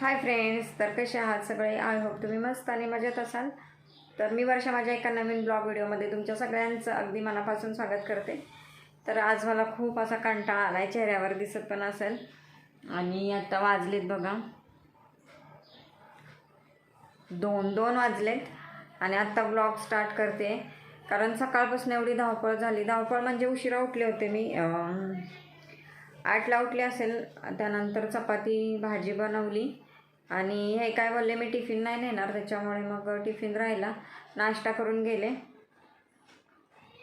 Hi friends तर कसे आहात सगळे? आय होप तुम्ही मस्त आणि मजेत असाल. तर मी वर्षा माझ्या एका नवीन ब्लॉग व्हिडिओमध्ये तुमच्या सगळ्यांचं अगदी मनापासून स्वागत करते. तर आज मला खूप असा कंटाळा आला आहे चेहऱ्यावर दिसत पण असेल. आणि आता वाजलेत बघा. दोन दोन वाजलेत. आणि आत्ता ब्लॉग स्टार्ट करते. कारण सकाळपासून एवढी धावपळ झाली. धावपळ म्हणजे उशिरा उठले होते मी. आठ आठला असेल त्यानंतर चपाती भाजी बनवली. आणि हे काय बोलले मी टिफिन नाही नेणार त्याच्यामुळे मग टिफिन राहिला. नाश्ता करून गेले.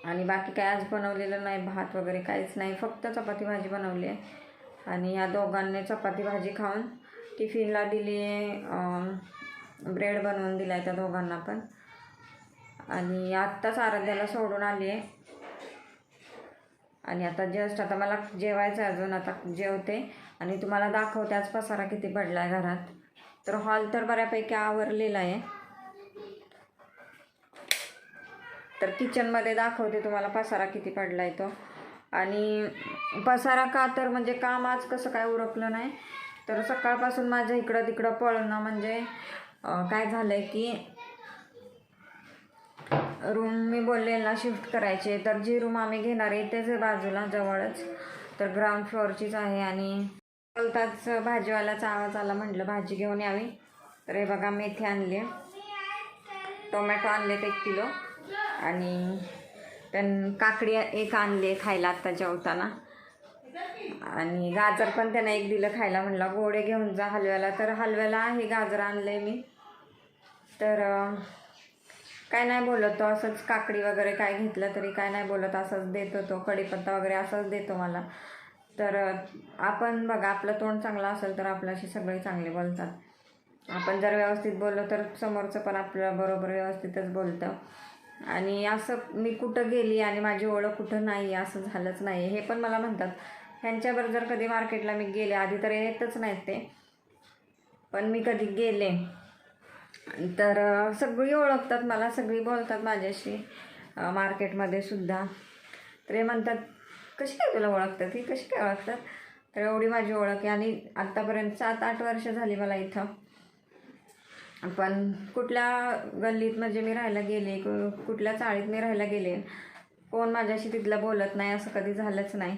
आणि बाकी काय आज बनवलेलं नाही भात वगैरे काहीच नाही फक्त चपाती भाजी बनवली आहे. आणि या दोघांनी चपाती भाजी खाऊन टिफिनला दिली आहे ब्रेड बनवून दिला आहे त्या दोघांना पण. आणि आत्ताच आराध्याला सोडून आली आहे. आणि आता जस्ट आता मला जेवायचं अजून आता जेवते. आणि तुम्हाला दाखवते आज पसारा किती पडला आहे घरात. तर हॉल तर बऱ्यापैकी आवरलेला आहे. तर किचनमध्ये दाखवते तुम्हाला पसारा किती पडला आहे तो. आणि पसारा का तर म्हणजे काम आज कसं काय उरकलं नाही. तर सकाळपासून माझ्या इकडं तिकडं पळणं म्हणजे काय झालं आहे की रूम मी बोलले ना शिफ्ट करायचे. तर जी रूम आम्ही घेणार आहे तेच आहे बाजूला जवळच. तर ग्राउंड फ्लोअरचीच आहे आणि बोलताच भाजीवाल्याचा आवाज आला म्हटलं भाजी घेऊन यावी. तर हे बघा मेथी आणली टोमॅटो आणलेत एक किलो. आणि त्यान काकडी एक आणली खायला आत्ता जेवताना. आणि गाजर पण त्यानं एक दिलं खायला म्हणलं गोडे घेऊन जा हलव्याला. तर हलव्याला आहे गाजर आणले मी. तर काय नाही बोलत तो असंच काकडी वगैरे काय घेतलं तरी काय नाही बोलत असंच देतो तो कढीपत्ता वगैरे असंच देतो मला. तर आपण बघा आपलं तोंड चांगलं असेल तर आपल्याशी सगळे चांगले बोलतात. आपण जर व्यवस्थित बोललो तर समोरचं पण आपल्या बरोबर व्यवस्थितच बोलतं. आणि असं मी कुठं गेली आणि माझी ओळख कुठं नाही असं झालंच नाही हे पण मला म्हणतात. ह्यांच्यावर जर कधी मार्केटला मी गेले आधी तर येतच नाहीत ते. पण मी कधी गेले तर सगळी ओळखतात मला सगळी बोलतात माझ्याशी. मार्केटमध्ये सुद्धा. तर हे म्हणतात कशी काय तुला ओळखतात ही? कशी काय ओळखतात? तर एवढी माझी ओळख आहे. आणि आत्तापर्यंत सात आठ वर्ष झाली मला इथं. पण कुठल्या गल्लीत म्हणजे मी राहायला गेले कु- कुठल्या चाळीत मी राहायला गेले कोण माझ्याशी तिथलं बोलत नाही असं कधी झालंच नाही.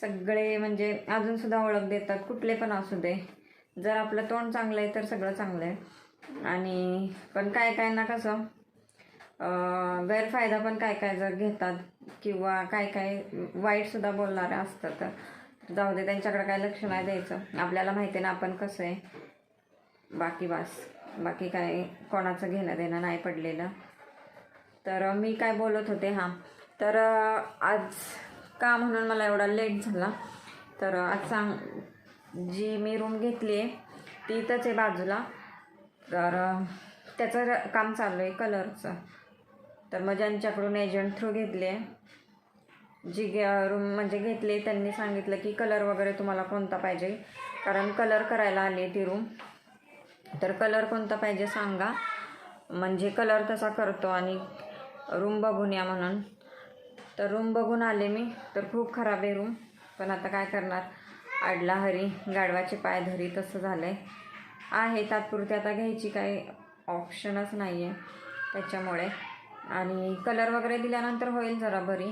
सगळे म्हणजे अजूनसुद्धा ओळख देतात कुठले पण असू दे. जर आपलं तोंड चांगलं आहे तर सगळं चांगलं आहे. आणि पण काय काय ना कसं गैरफायदा पण काय काय जर घेतात किंवा काय काय वाईटसुद्धा बोलणारे असतात तर जाऊ दे त्यांच्याकडे काय लक्ष नाही द्यायचं. आपल्याला माहिती आहे ना आपण कसं आहे. बाकी बास बाकी काय कोणाचं घेणं देणं नाही पडलेलं. तर मी काय बोलत होते हां. तर आज का म्हणून मला एवढा लेट झाला? तर आज सांग जी मी रूम घेतली आहे ती इथंच आहे बाजूला. तर त्याचं काम चालू आहे कलरचं. तर मग ज्यांच्याकडून एजंट थ्रू घेतले जी रूम म्हणजे घेतली त्यांनी सांगितलं की कलर वगैरे तुम्हाला कोणता पाहिजे? कारण कलर करायला आली ती रूम तर कलर कोणता पाहिजे सांगा. म्हणजे कलर तसा करतो आणि रूम बघून या म्हणून. तर रूम बघून आले मी तर खूप खराब आहे रूम पण आता काय करणार? आडला हरी गाडवाचे पाय धरी तसं झालं आहे आहे तात्पुरती. आता घ्यायची काही ऑप्शनच नाही आहे त्याच्यामुळे. आणि कलर वगैरे दिल्यानंतर होईल जरा बरी.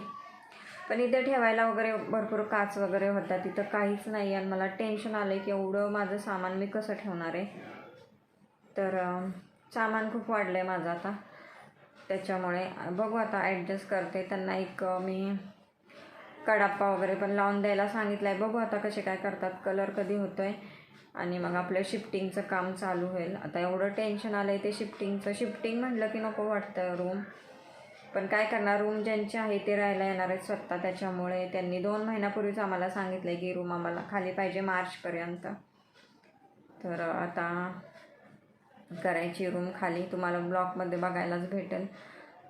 पण इथे ठेवायला वगैरे भरपूर काच वगैरे होता तिथं काहीच नाही आणि मला टेन्शन आलं आहे की एवढं माझं सामान मी कसं ठेवणार आहे. तर सामान खूप वाढलं आहे माझं आता. त्याच्यामुळे बघू आता ॲडजस्ट करते. त्यांना एक मी कडाप्पा वगैरे पण लावून द्यायला सांगितलं आहे बघू आता कसे काय करतात. कलर कधी होतो आहे आणि मग आपलं शिफ्टिंगचं काम चालू होईल. आता एवढं टेन्शन आलं आहे ते शिफ्टिंगचं शिफ्टिंग म्हटलं की नको वाटतं रूम पण काय करणार? रूम ज्यांचे आहे ते राहायला येणार आहेत स्वतः. त्याच्यामुळे त्यांनी दोन महिन्यापूर्वीच आम्हाला सांगितलं आहे की रूम आम्हाला खाली पाहिजे मार्चपर्यंत तर आता करायची रूम खाली. तुम्हाला ब्लॉगमध्ये बघायलाच भेटेल.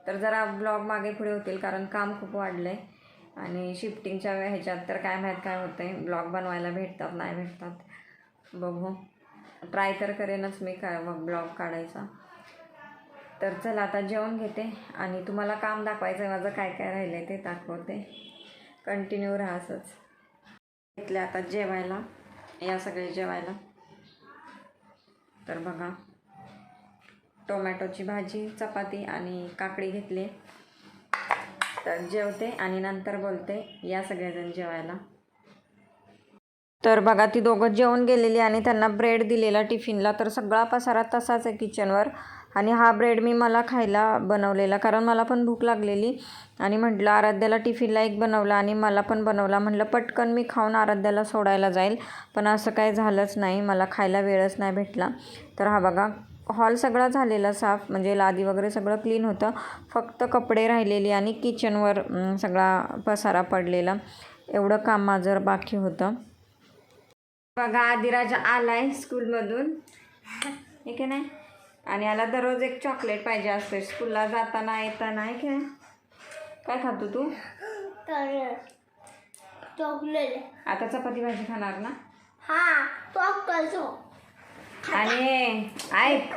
तर जरा ब्लॉग मागे पुढे होतील कारण काम खूप वाढलं आहे आणि शिफ्टिंगच्या ह्याच्यात तर काय माहीत काय होतं आहे ब्लॉग बनवायला भेटतात नाही भेटतात. बघू. ट्राय तर करेनच मी का ब्लॉग काढायचा. तर चला आता जेवण घेते आणि तुम्हाला काम दाखवायचं माझं काय काय राहिलं आहे ते दाखवते. कंटिन्यू राहा असंच आता जेवायला या सगळे जेवायला. तर बघा. टोमॅटोची भाजी चपाती आणि काकडी घेतली. तर जेवते आणि नंतर बोलते या सगळेजण जेवायला. तर बघा ती दोघं जेवून गेलेली आणि त्यांना ब्रेड दिलेला टिफिनला. तर सगळा पसारा तसाच आहे किचनवर आणि हा ब्रेड मी मला खायला बनवलेला कारण मला पण भूक लागलेली. आणि म्हटलं आराध्याला टिफिनला एक बनवला आणि मला पण बनवला. म्हटलं पटकन मी खाऊन आराध्याला सोडायला जाईल. पण असं काही झालंच नाही. मला खायला वेळच नाही भेटला. तर हा बघा हॉल सगळा झालेला साफ. म्हणजे लादी वगैरे सगळं क्लीन होतं. फक्त कपडे राहिलेली आणि किचनवर सगळा पसारा पडलेला. एवढं काम माझं बाकी होतं. बघा आदिराज आलाय स्कूलमधून. हे की नाही? आणि याला दररोज एक चॉकलेट पाहिजे असते. स्कूलला जाताना येताना आहे की काय खातो तू? चॉकलेट. आता चपाती भाजी खाणार ना? हा चॉकलेट आणि ऐक.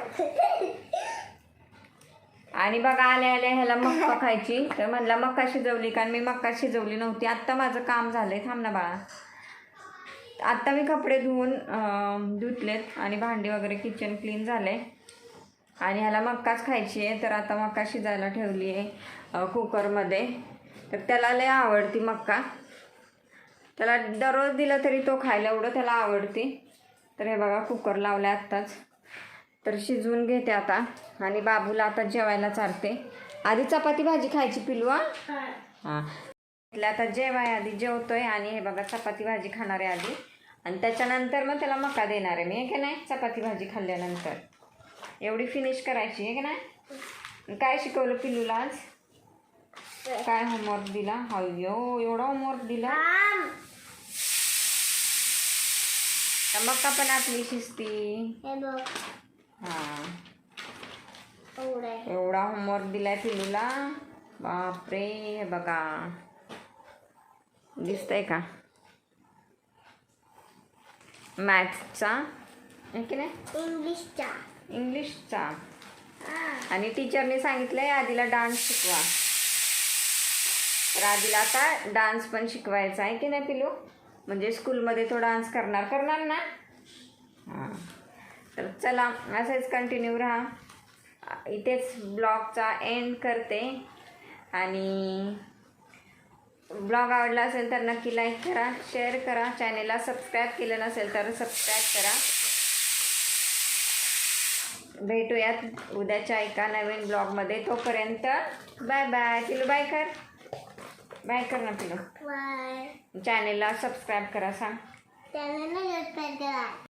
आणि बघा आल्या आल्या ह्याला मक्का खायची. तर म्हणला मक्का शिजवली कारण मी मक्का शिजवली नव्हती. आत्ता माझं काम झालंय. थांब ना बाळा. आत्ता मी कपडे धुवून धुतलेत आणि भांडी वगैरे किचन क्लीन झाले. आणि ह्याला मक्काच खायची आहे तर आता मक्का शिजायला ठेवली आहे कुकरमध्ये तर त्याला लय आवडती मक्का. त्याला दररोज दिलं तरी तो खायला एवढं त्याला आवडते. तर हे बघा कुकर लावला आत्ताच. तर शिजवून घेते आता. आणि बाबूला आता जेवायला चालते आधी चपाती भाजी खायची पिलू हा. म्हटलं आता जेवाय आधी जेवतोय आणि हे बघा चपाती भाजी खाणार आहे आधी. आणि त्याच्यानंतर मग त्याला मका देणार आहे मी हे की नाही? चपाती भाजी खाल्ल्यानंतर. एवढी फिनिश करायची आहे की नाही? काय शिकवलं पिल्लूला आज? काय होमवर्क दिला? अय्यो एवढा होमवर्क दिला? मक्का पण आपली शिजती. हे हां. एवढे एवढा होमवर्क दिलाय पिलूला बापरे हे बघा. दिसतंय का मॅथ्सचा की नाही इंग्लिशचा इंग्लिशचा आणि टीचरने सांगितलंय आधीला डान्स शिकवा. तर आधीला आता डान्स पण शिकवायचा आहे की नाही पिलू? म्हणजे स्कूलमध्ये तो डान्स करणार करणार ना? हां. तर चला असंच कंटिन्यू राहा. इथेच ब्लॉगचा एंड करते. आणि ब्लॉग आवडला असेल तर नक्की लाईक करा शेअर करा चॅनेलला सबस्क्राईब केलं नसेल तर सबस्क्राईब करा. भेटूयात उद्याच्या एका नवीन ब्लॉगमध्ये. तोपर्यंत बाय बाय. पिलू बाय कर. बाय कर ना पिलू. बाय. चॅनेलला सबस्क्राईब करा सांग. त्याला ना करा.